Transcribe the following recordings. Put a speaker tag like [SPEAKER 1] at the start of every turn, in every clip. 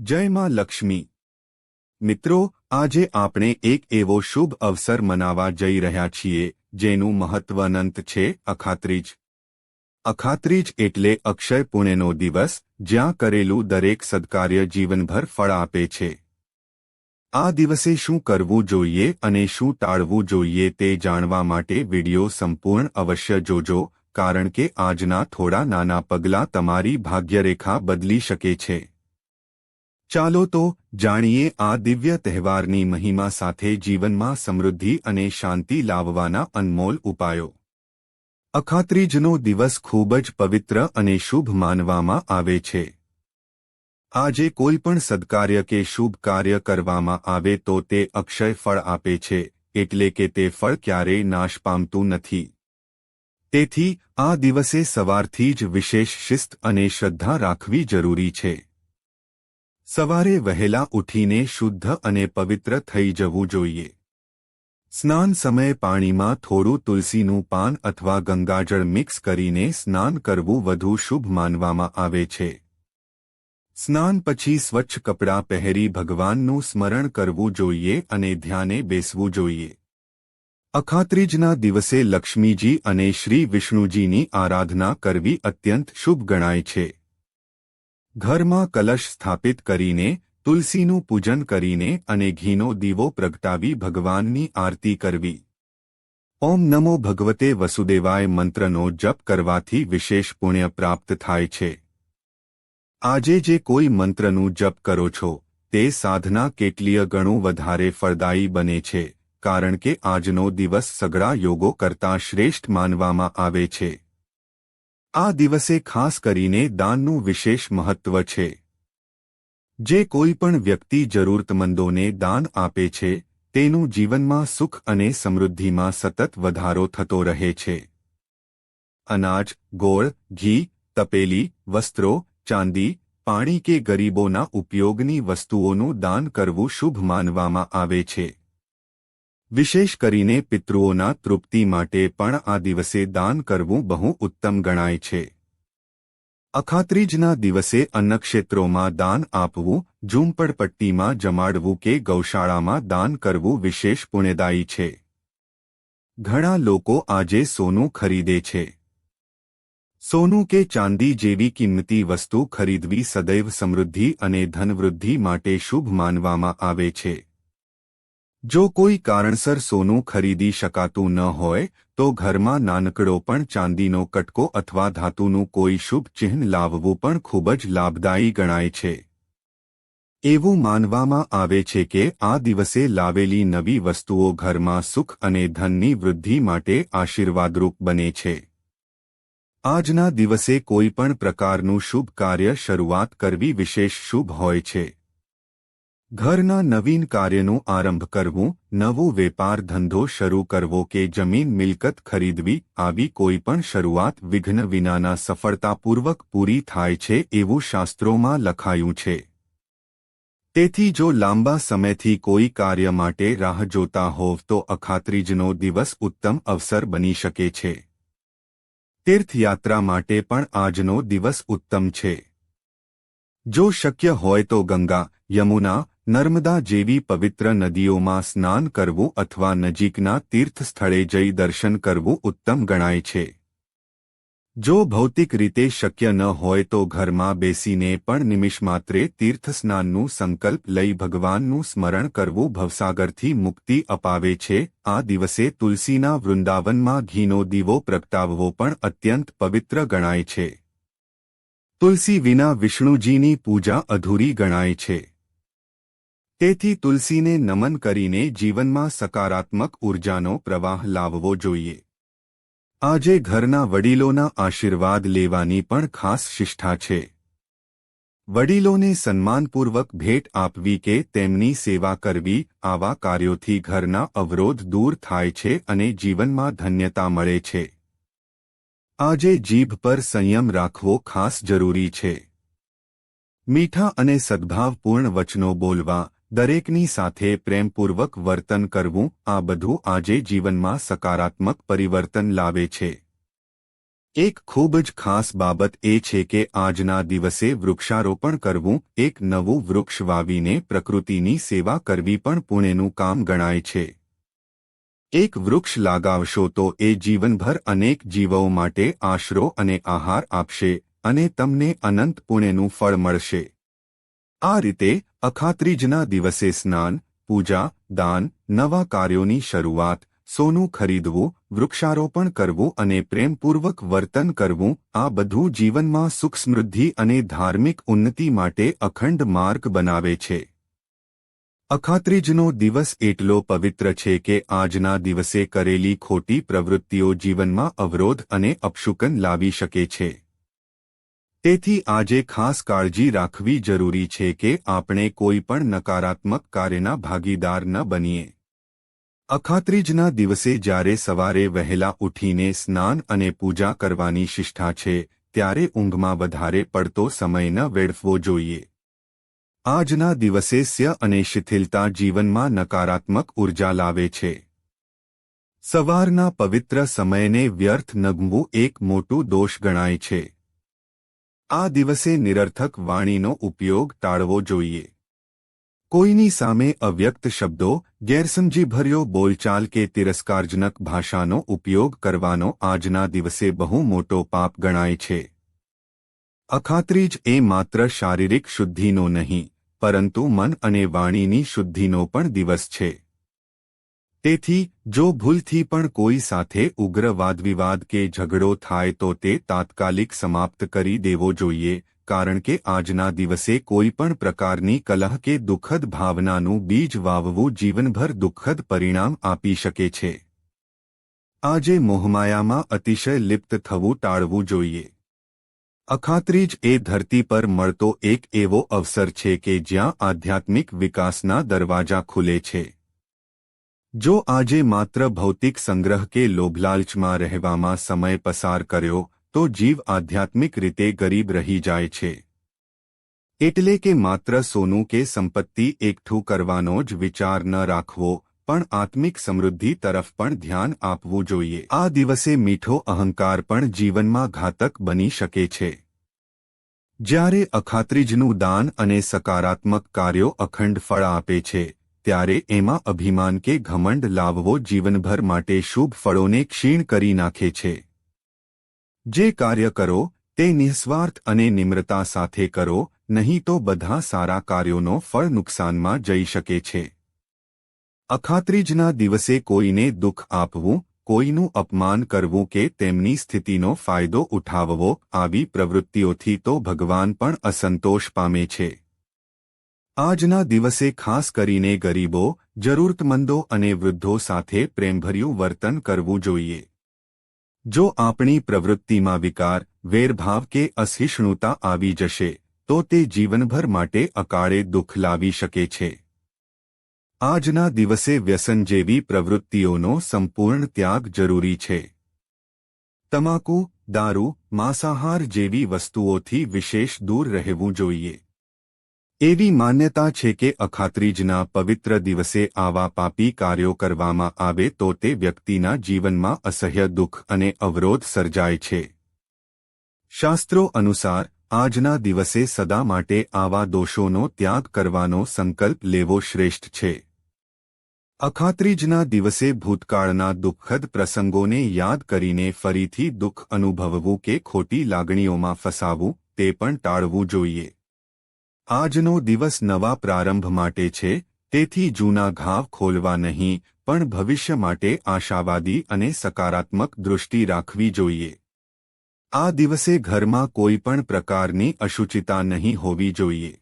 [SPEAKER 1] જય માં લક્ષ્મી. મિત્રો, આજે આપણે એક એવો શુભ અવસર મનાવવા જઈ રહ્યા છીએ, જેનું મહત્વ અનંત છે, અખાત્રીજ. અખાત્રીજ એટલે અક્ષય પુણ્યનો દિવસ, જ્યાં કરેલું દરેક સદકાર્ય જીવનભર ફળ આપે છે. આ દિવસે શું કરવું જોઈએ અને શું ટાળવું જોઈએ તે જાણવા માટે વિડિયો સંપૂર્ણ અવશ્ય જોજો, કારણ કે આજના થોડા નાના પગલાં તમારી ભાગ્યરેખા બદલી શકે છે. ચાલો તો જાણીએ આ દિવ્ય તહેવારની મહિમા સાથે જીવનમાં સમૃદ્ધિ અને શાંતિ લાવવાના અનમોલ ઉપાયો. અખાત્રીજનો દિવસ ખૂબ જ પવિત્ર અને શુભ માનવામાં આવે છે. આજે કોઈ પણ સદકાર્ય કે શુભ કાર્ય કરવામાં આવે તો તે અક્ષય ફળ આપે છે, એટલે કે તે ફળ ક્યારેય નાશ પામતું નથી. તેથી આ દિવસે સવારથી જ વિશેષ શિસ્ત અને શ્રદ્ધા રાખવી જરૂરી છે. સવારે વહેલા ઉઠીને શુદ્ધ અને પવિત્ર થઈ જવું જોઈએ. સ્નાન સમયે પાણીમાં થોડું તુલસીનું પાન અથવા ગંગાજળ મિક્સ કરીને સ્નાન કરવું વધુ શુભ માનવામાં આવે છે. સ્નાન પછી સ્વચ્છ કપડાં પહેરી ભગવાનનું સ્મરણ કરવું જોઈએ અને ધ્યાને બેસવું જોઈએ. અખાત્રીજના દિવસે લક્ષ્મીજી અને શ્રી વિષ્ણુજીની આરાધના કરવી અત્યંત શુભ ગણાય છે. ઘરમાં કલશ સ્થાપિત કરીને, તુલસીનું પૂજન કરીને અને ઘીનો દીવો પ્રગટાવી ભગવાનની આરતી કરવી. ઓમ નમો ભગવતે વસુદેવાય મંત્રનો જપ કરવાથી વિશેષ પુણ્ય પ્રાપ્ત થાય છે. આજે જે કોઈ મંત્રનું જપ કરો છો, તે સાધના કેટલીય ગણું વધારે ફળદાયી બને છે, કારણ કે આજનો દિવસ સગળા યોગો કરતાં શ્રેષ્ઠ માનવામાં આવે છે. આ દિવસે ખાસ કરીને દાનનું વિશેષ મહત્વ છે. જે કોઈ પણ વ્યક્તિ જરૂરતમંદોને દાન આપે છે, તેનું જીવનમાં સુખ અને સમૃદ્ધિમાં સતત વધારો થતો રહે છે. અનાજ, ગોળ, ઘી, તપેલી, વસ્ત્રો, ચાંદી, પાણી કે ગરીબોના ઉપયોગની વસ્તુઓનું દાન કરવું શુભ માનવામાં આવે છે. વિશેષ કરીને પિતૃઓના તૃપ્તિ માટે પણ આ દિવસે દાન કરવું બહુ ઉત્તમ ગણાય છે. અખાત્રીજના દિવસે અન્નક્ષેત્રોમાં દાન આપવું, ઝૂંપડપટ્ટીમાં જમાડવું કે ગૌશાળામાં દાન કરવું વિશેષ પુણ્યદાયી છે. ઘણા લોકો આજે સોનું ખરીદે છે. સોનું કે ચાંદી જેવી કિંમતી વસ્તુ ખરીદવી સદૈવ સમૃદ્ધિ અને ધનવૃદ્ધિ માટે શુભ માનવામાં આવે છે. જો કોઈ કારણસર સોનું ખરીદી શકાતું ન હોય, તો ઘરમાં નાનકડો પણ ચાંદીનો કટકો અથવા ધાતુનું કોઈ શુભ ચિહ્ન લાવવું પણ ખૂબ જ લાભદાયી ગણાય છે. એવું માનવામાં આવે છે કે આ દિવસે લાવેલી નવી વસ્તુઓ ઘરમાં સુખ અને ધનની વૃદ્ધિ માટે આશીર્વાદરૂપ બને છે. આજના દિવસે કોઈ પણ પ્રકારનું શુભ કાર્ય શરૂઆત કરવી વિશેષ શુભ હોય છે. ઘરના નવીન કાર્યનું આરંભ કરવું, નવો વેપાર ધંધો શરૂ કરવો કે જમીન મિલકત ખરીદવી, આવી કોઈ પણ શરૂઆત વિઘ્ન વિનાના સફળતાપૂર્વક પૂરી થાય છે એવું શાસ્ત્રોમાં લખાયું છે. તેથી જો લાંબા સમયથી કોઈ કાર્ય માટે રાહ જોતા હોવ તો અખાત્રીજનો દિવસ ઉત્તમ અવસર બની શકે છે. તીર્થયાત્રા માટે પણ આજનો દિવસ ઉત્તમ છે. જો શક્ય હોય તો ગંગા, યમુના નર્મદા જેવી પવિત્ર નદીઓમાં સ્નાન કરવું અથવા નજીકના તીર્થ સ્થળે જઈ દર્શન કરવું ઉત્તમ ગણાય છે. જો ભૌતિક રીતે શક્ય ન હોય તો ઘરમાં બેસીને પણ નિમિષમાત્રે તીર્થ સ્નાનનું સંકલ્પ લઈ ભગવાનનું સ્મરણ કરવું ભવસાગરથી મુક્તિ અપાવે છે. આ દિવસે તુલસીના વૃંદાવનમાં ઘીનો દીવો પ્રગટાવવો પણ અત્યંત પવિત્ર ગણાય છે. તુલસી વિના વિષ્ણુજીની પૂજા અધૂરી ગણાય છે. તેથી તુલસીને નમન કરીને જીવનમાં સકારાત્મક ઉર્જાનો પ્રવાહ લાવવો જોઈએ. આજે ઘરના વડીલોના આશીર્વાદ લેવાની પણ ખાસ શિષ્ઠા છે. વડીલોને સન્માનપૂર્વક ભેટ આપવી કે તેમની સેવા કરવી આવા કાર્યોથી ઘરના અવરોધ દૂર થાય છે અને જીવનમાં ધન્યતા મળે છે. આજે જીભ પર સંયમ રાખવો ખાસ જરૂરી છે. મીઠા અને સદ્ભાવપૂર્ણ વચનો બોલવા દરેકની સાથે પ્રેમપૂર્વક વર્તન કરવું આ બધું આજે જીવનમાં સકારાત્મક પરિવર્તન લાવે છે. એક ખૂબ જ ખાસ બાબત એ છે કે આજના દિવસે વૃક્ષારોપણ કરવું, એક નવું વૃક્ષ વાવીને પ્રકૃતિની સેવા કરવી પણ પુણેનું કામ ગણાય છે. એક વૃક્ષ લાગાવશો તો એ જીવનભર અનેક જીવો માટે આશરો અને આહાર આપશે અને તમને અનંત પુણેનું ફળ મળશે. આ રીતે અખાત્રીજના દિવસે સ્નાન, પૂજા, દાન, નવા કાર્યોની શરૂઆત, સોનું ખરીદવું, વૃક્ષારોપણ કરવું અને પ્રેમપૂર્વક વર્તન કરવું, આ બધું જીવનમાં સુખ સમૃદ્ધિ અને ધાર્મિક ઉન્નતિ માટે અખંડ માર્ગ બનાવે છે. અખાત્રીજનો દિવસ એટલો પવિત્ર છે કે આજના દિવસે કરેલી ખોટી પ્રવૃત્તિઓ જીવનમાં અવરોધ અને અપશુકન લાવી શકે છે. તેથી આજે ખાસ કાળજી રાખવી જરૂરી છે કે આપણે કોઈ પણ નકારાત્મક કાર્યના ભાગીદાર ન બનીએ. અખાત્રીજના દિવસે જ્યારે સવારે વહેલા ઉઠીને સ્નાન અને પૂજા કરવાની શિષ્ઠા છે, ત્યારે ઊંઘમાં વધારે પડતો સમય ન વેડફવો જોઈએ. આજના દિવસે સ્ય અને શિથિલતા જીવનમાં નકારાત્મક ઊર્જા લાવે છે. સવારના પવિત્ર સમયને વ્યર્થ નગમવું એક મોટું દોષ ગણાય છે. આ દિવસે નિરર્થક વાણીનો ઉપયોગ ટાળવો જોઈએ. કોઈની સામે અવ્યક્ત શબ્દો, ગેરસમજીભર્યો બોલચાલ કે તિરસ્કારજનક ભાષાનો ઉપયોગ કરવાનો આજના દિવસે બહુ મોટો પાપ ગણાય છે. અખાત્રીજ એ માત્ર શારીરિક શુદ્ધિનો નહીં, પરંતુ મન અને વાણીની શુદ્ધિનો પણ દિવસ છે. તેથી, જો ભૂલથી પણ કોઈ સાથે ઉગ્ર વાદવિવાદ કે ઝઘડો થાય તો તે તાત્કાલિક સમાપ્ત કરી દેવો જોઈએ, કારણ કે આજના દિવસે કોઈ પણ પ્રકારની કલહ કે દુઃખદ ભાવનાનું બીજ વાવવું જીવનભર દુઃખદ પરિણામ આપી શકે છે. આજે મોહમાયામાં અતિશય લિપ્ત થવું ટાળવું જોઈએ. અખાત્રીજ એ ધરતી પર મળતો એક એવો અવસર છે કે જ્યાં આધ્યાત્મિક વિકાસના દરવાજા ખુલે છે. જો આજે માત્ર ભૌતિક સંગ્રહ કે લોભલાલચમાં રહેવામાં સમય પસાર કર્યો, તો જીવ આધ્યાત્મિક રીતે ગરીબ રહી જાય છે. એટલે કે માત્ર સોનું કે સંપત્તિ એકઠું કરવાનો જ વિચાર ન રાખવો, પણ આત્મિક સમૃદ્ધિ તરફ પણ ધ્યાન આપવું જોઈએ. આ દિવસે મીઠો અહંકાર પણ જીવનમાં ઘાતક બની શકે છે. જ્યારે અખાત્રીજનું દાન અને સકારાત્મક કાર્યો અખંડ ફળ આપે છે ત્યારે એમાં અભિમાન કે ઘમંડ લાવવો જીવનભર માટે શુભ ફળોને ક્ષીણ કરી નાખે છે. જે કાર્ય કરો, તે નિઃસ્વાર્થ અને નિમ્રતા સાથે કરો, નહીં તો બધા સારા કાર્યોનો ફળ નુકસાનમાં જઈ શકે છે. અખાત્રીજના દિવસે કોઈને દુઃખ આપવું, કોઈનું અપમાન કરવું કે તેમની સ્થિતિનો ફાયદો ઉઠાવવો, આવી પ્રવૃત્તિઓથી તો ભગવાન પણ અસંતોષ પામે છે. આજના દિવસે ખાસ કરીને ગરીબો, જરૂરતમંદો અને વૃદ્ધો સાથે પ્રેમભર્યું વર્તન કરવું જોઈએ. જો આપણી પ્રવૃત્તિમાં વિકાર, વેરભાવ કે અસહિષ્ણુતા આવી જશે, તો તે જીવનભર માટે અકાળે દુઃખ લાવી શકે છે. આજના દિવસે વ્યસન જેવી પ્રવૃત્તિઓનો સંપૂર્ણ ત્યાગ જરૂરી છે. તમાકુ, દારૂ, માંસાહાર જેવી વસ્તુઓથી વિશેષ દૂર રહેવું જોઈએ. એવી માન્યતા છે કે અખાત્રીજના પવિત્ર દિવસે આવા પાપી કાર્યો કરવામાં આવે તો તે વ્યક્તિના જીવનમાં અસહ્ય દુઃખ અને અવરોધ સર્જાય છે. શાસ્ત્રો અનુસાર, આજના દિવસે સદા માટે આવા દોષોનો ત્યાગ કરવાનો સંકલ્પ લેવો શ્રેષ્ઠ છે. અખાત્રીજના દિવસે ભૂતકાળના દુઃખદ પ્રસંગોને યાદ કરીને ફરીથી દુઃખ અનુભવવું કે ખોટી લાગણીઓમાં ફસાવવું, તે પણ ટાળવું જોઈએ. આજનો દિવસ નવા પ્રારંભ માટે છે, તેથી જૂના ઘાવ ખોલવા નહીં, પણ ભવિષ્ય માટે આશાવાદી અને સકારાત્મક દૃષ્ટિ રાખવી જોઈએ. આ દિવસે ઘરમાં કોઈ પણ પ્રકારની અશુચિતા નહીં હોવી જોઈએ.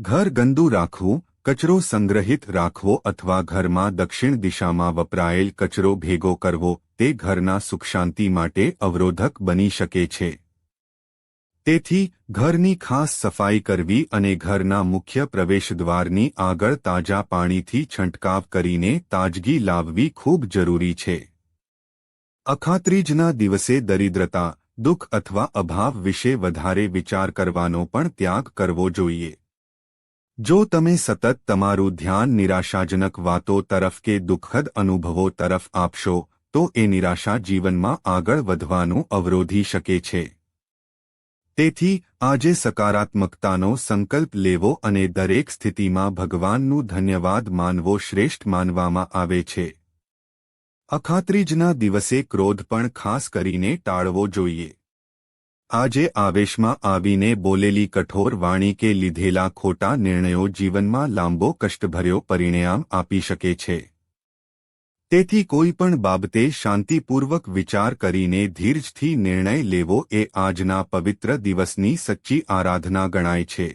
[SPEAKER 1] ઘર ગંદુ રાખવું, કચરો સંગ્રહિત રાખવો અથવા ઘરમાં દક્ષિણ દિશામાં વપરાયેલ કચરો ભેગો કરવો, તે ઘરના સુખશાંતિ માટે અવરોધક બની શકે છે. તેથી ઘરની ખાસ સફાઈ કરવી અને ઘરના મુખ્ય પ્રવેશદ્વારની આગળ તાજા પાણીથી છંટકાવ કરીને તાજગી લાવવી ખૂબ જરૂરી છે. અખાત્રીજના દિવસે દરિદ્રતા, દુઃખ અથવા અભાવ વિશે વધારે વિચાર કરવાનો પણ ત્યાગ કરવો જોઈએ. જો તમે સતત તમારું ધ્યાન નિરાશાજનક વાતો તરફ કે દુઃખદ અનુભવો તરફ આપશો, તો એ નિરાશા જીવનમાં આગળ વધવાનું અવરોધી શકે છે. તેથી, આજે સકારાત્મકતાનો સંકલ્પ લેવો અને દરેક સ્થિતિમાં ભગવાનનું ધન્યવાદ માનવો શ્રેષ્ઠ માનવામાં આવે છે. અખાત્રીજના દિવસે ક્રોધ પણ ખાસ કરીને ટાળવો જોઈએ. આજે આવેશમાં આવીને બોલેલી કઠોર વાણી કે લીધેલા ખોટા નિર્ણયો જીવનમાં લાંબો કષ્ટભર્યો પરિણામ આપી શકે છે. તેથી કોઈ પણ બાબતે શાંતિપૂર્વક વિચાર કરીને ધીરજથી નિર્ણય લેવો એ આજના પવિત્ર દિવસની સચ્ચી આરાધના ગણાય છે.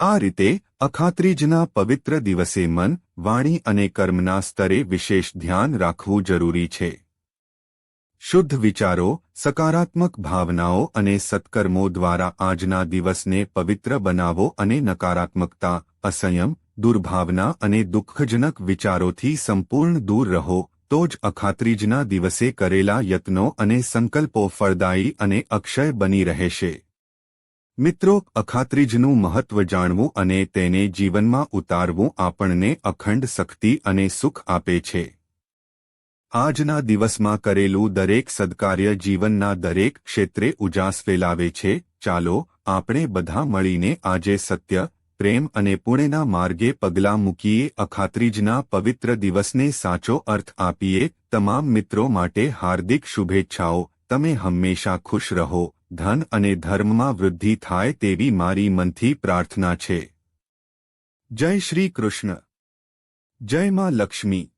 [SPEAKER 1] આ રીતે અખાત્રીજના પવિત્ર દિવસે મન, વાણી અને કર્મના સ્તરે વિશેષ ધ્યાન રાખવું જરૂરી છે. શુદ્ધ વિચારો, સકારાત્મક ભાવનાઓ અને સત્કર્મો દ્વારા આજના દિવસને પવિત્ર બનાવો અને નકારાત્મકતા, અસંયમ દુર્ભાવના અને દુઃખજનક વિચારોથી સંપૂર્ણ દૂર રહો, તો જ અખાત્રીજના દિવસે કરેલા યત્નો અને સંકલ્પો ફળદાયી અને અક્ષય બની રહેશે. મિત્રો, અખાત્રીજનું મહત્વ જાણવું અને તેને જીવનમાં ઉતારવું આપણને અખંડ શક્તિ અને સુખ આપે છે. આજના દિવસમાં કરેલું દરેક સદકાર્ય જીવનના દરેક ક્ષેત્રે ઉજાસ ફેલાવે છે. ચાલો, આપણે બધા મળીને આજે સત્ય પ્રેમ અને પુણેના માર્ગે પગલાં મૂકીએ, અખાત્રીજના પવિત્ર દિવસને સાચો અર્થ આપીએ. તમામ મિત્રો માટે હાર્દિક શુભેચ્છાઓ. તમે હંમેશા ખુશ રહો. ધન અને ધર્મમાં વૃદ્ધિ થાય તેવી મારી મનથી પ્રાર્થના છે. જય શ્રી કૃષ્ણ. જય માં લક્ષ્મી.